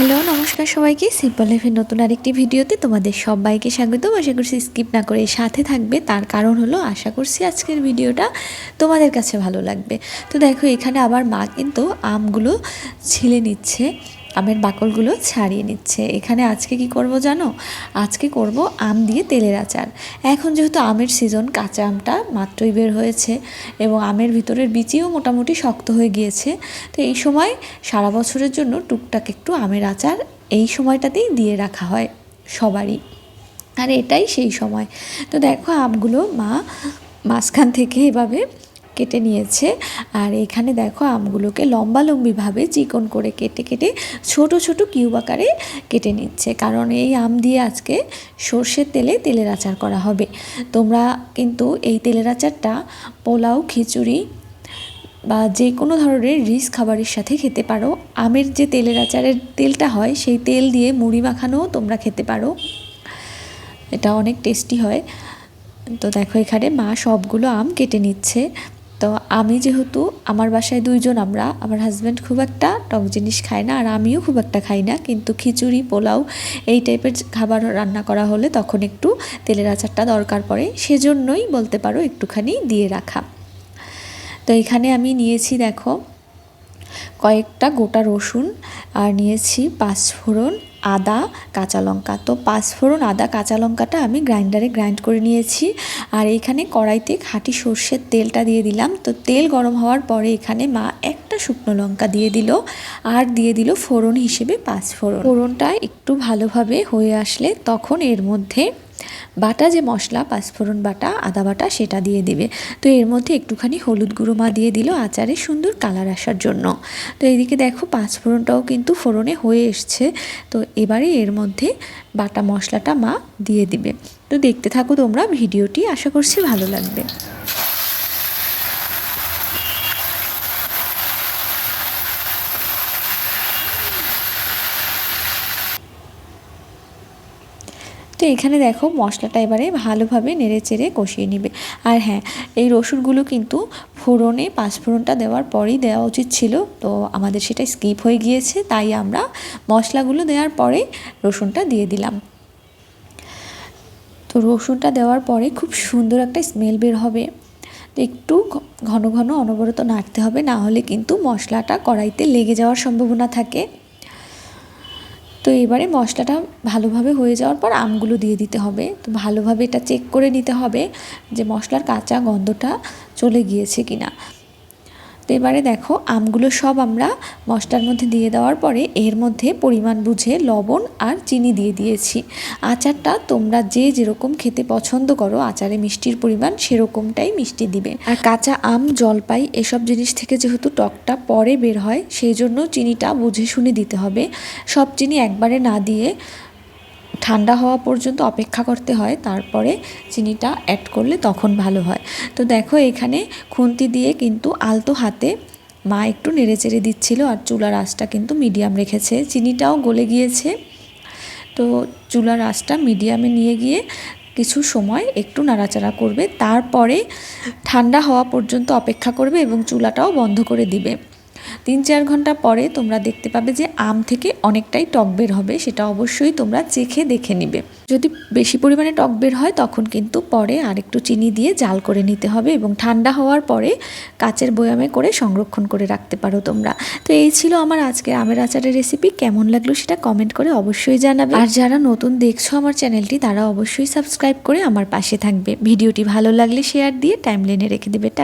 Hello, নমস্কার সবাইকে। Simple লাইফের নতুন আরেকটি ভিডিওতে তোমাদের সবাইকে স্বাগত আশা করছি স্কিপ না করে সাথে থাকবে। তার কারণ হলো, আশা করছি আজকের ভিডিওটা তোমাদের কাছে ভালো লাগবে। তো দেখো, এখানে আবার মা কিন্তু আমগুলো ছিলে নিচ্ছে। আমের বাকলগুলো ছাড়িয়ে নিচ্ছে। এখানে আজকে কি করব জানো? আজকে করব আম দিয়ে তেলের আচার। এখন যেহেতু আমের সিজন কাঁচা আমটা মাত্রই বের হয়েছে এবং আমের ভিতরের বিচিও মোটামুটি শক্ত হয়ে গিয়েছে, তো এই সময় সারা বছরের জন্য টুকটাক একটু আমের আচার এই সময়টাতেই দিয়ে রাখা হয় সবারই। আর এটাই সেই সময়। তো দেখো আমগুলো মা মাঝখান থেকে এভাবে কেটে নিয়েছে। আর এখানে দেখো আমগুলোকে লম্বা লম্বিভাবে চিকন করে কেটে কেটে ছোট ছোট কিউব আকারে কেটে নিচ্ছে। কারণ এই আম দিয়ে আজকে সর্ষের তেলে তেলের আচার করা হবে। তোমরা কিন্তু এই তেলের আচারটা পোলাও, খিচুড়ি বা যে কোনো ধরনের রিচ খাবারের সাথে খেতে পারো। আমের যে তেলের আচারের তেলটা হয়, সেই তেল দিয়ে মুড়ি মাখানোও তোমরা খেতে পারো। এটা অনেক টেস্টি হয়। তো দেখো এখানে মা সবগুলো আম কেটে নিচ্ছে। তো আমি যেহেতু আমার বাসায় দুইজন আমরা, আমার হাজব্যান্ড খুব একটা টক জিনিস খায় না আর আমিও খুব একটা খাই না। কিন্তু খিচুড়ি, পোলাও এই টাইপের খাবার রান্না করা হলে তখন একটু তেলের আচারটা দরকার পড়ে। সেজন্যই বলতে পারো একটুখানি দিয়ে রাখা। তো এখানে আমি নিয়েছি দেখো কয়েকটা গোটা রসুন আর নিয়েছি পাঁচফোড়ন আদা, কাঁচা লঙ্কা। তো পাঁচফোড়ন আদা, কাঁচা লঙ্কাটা আমি গ্রাইন্ডারে গ্রাইন্ড করে নিয়েছি। আর এইখানে কড়াইতে খাঁটি সর্ষের তেলটা দিয়ে দিলাম। তো তেল গরম হওয়ার পরে এখানে মা একটা শুকনো লঙ্কা দিয়ে দিল। আর দিয়ে দিল ফোড়ন হিসেবে পাঁচফোড়ন ফোড়নটা একটু ভালোভাবে হয়ে আসলে তখন এর মধ্যে বাটা যে মশলা, পাঁচফোড়ন বাটা, আদা বাটা, সেটা দিয়ে দিবে। তো এর মধ্যে একটুখানি হলুদ গুঁড়ো মা দিয়ে দিল আচারে সুন্দর কালার আসার জন্য। তো এদিকে দেখো পাঁচফোড়নটাও কিন্তু ফোড়নে হয়ে এসছে। তো এবারে এর মধ্যে বাটা মশলাটা মা দিয়ে দিবে। তো দেখতে থাকো তোমরা, ভিডিওটি আশা করছি ভালো লাগবে। তো এখানে দেখো মশলাটা এবারে ভালোভাবে নেড়ে চেড়ে কষিয়ে নিবে। আর হ্যাঁ এই রসুনগুলো কিন্তু ফোড়নে পাঁচফোড়নটা দেওয়ার পরেই দেওয়া উচিত ছিল, তো আমাদের সেটা স্কিপ হয়ে গিয়েছে, তাই আমরা মশলাগুলো দেওয়ার পরে রসুনটা দিয়ে দিলাম। তো রসুনটা দেওয়ার পরে খুব সুন্দর একটা স্মেল বের হবে। একটু ঘন ঘন অনবরত নাড়তে হবে, না হলে কিন্তু মশলাটা কড়াইতে লেগে যাওয়ার সম্ভাবনা থাকে। তো এবারে মশলাটা ভালোভাবে হয়ে যাওয়ার পর আমগুলো দিয়ে দিতে হবে। তো ভালোভাবে এটা চেক করে নিতে হবে যে মশলার কাঁচা গন্ধটা চলে গিয়েছে কিনা। তো এবারে দেখো, আমগুলো সব আমরা মশলার মধ্যে দিয়ে দেওয়ার পরে এর মধ্যে পরিমাণ বুঝে লবণ আর চিনি দিয়ে দিয়েছি। আচারটা তোমরা যে যেরকম খেতে পছন্দ করো, আচারে মিষ্টির পরিমাণ সেরকমটাই মিষ্টি দিবে। আর কাঁচা আম, জলপাই এসব জিনিস থেকে যেহেতু টকটা পরে বের হয়, সেই জন্য চিনিটা বুঝে শুনে দিতে হবে। সব চিনি একবারে না দিয়ে ঠান্ডা হওয়া পর্যন্ত অপেক্ষা করতে হয়, তারপরে চিনিটা অ্যাড করলে তখন ভালো হয়। তো দেখো এখানে খুন্তি দিয়ে কিন্তু আলতো হাতে মা একটু নেড়ে চেড়ে দিচ্ছিল আর চুলার আঁচটা কিন্তু মিডিয়াম রেখেছে। চিনিটাও গলে গিয়েছে। তো চুলার আঁচটা মিডিয়ামে নিয়ে গিয়ে কিছু সময় একটু নাড়াচাড়া করবে, তারপরে ঠান্ডা হওয়া পর্যন্ত অপেক্ষা করবে এবং চুলাটাও বন্ধ করে দিবে। তিন চার ঘণ্টা পরে তোমরা দেখতে পাবে যে আম থেকে অনেকটাই টক বের হবে, সেটা অবশ্যই তোমরা চেখে দেখে নিবে। যদি বেশি পরিমাণে টক বের হয়, তখন কিন্তু পরে আরেকটু চিনি দিয়ে জাল করে নিতে হবে এবং ঠান্ডা হওয়ার পরে কাচের বয়ামে করে সংরক্ষণ করে রাখতে পারো তোমরা। তো এই ছিল আমার আজকের আমের আচারের রেসিপি, কেমন লাগল সেটা কমেন্ট করে অবশ্যই জানাবে। আর যারা নতুন দেখছ আমার চ্যানেলটি, তারা অবশ্যই সাবস্ক্রাইব করে আমার পাশে থাকবে। ভিডিওটি ভালো লাগলে শেয়ার দিয়ে টাইম লেনে রেখে দেবে।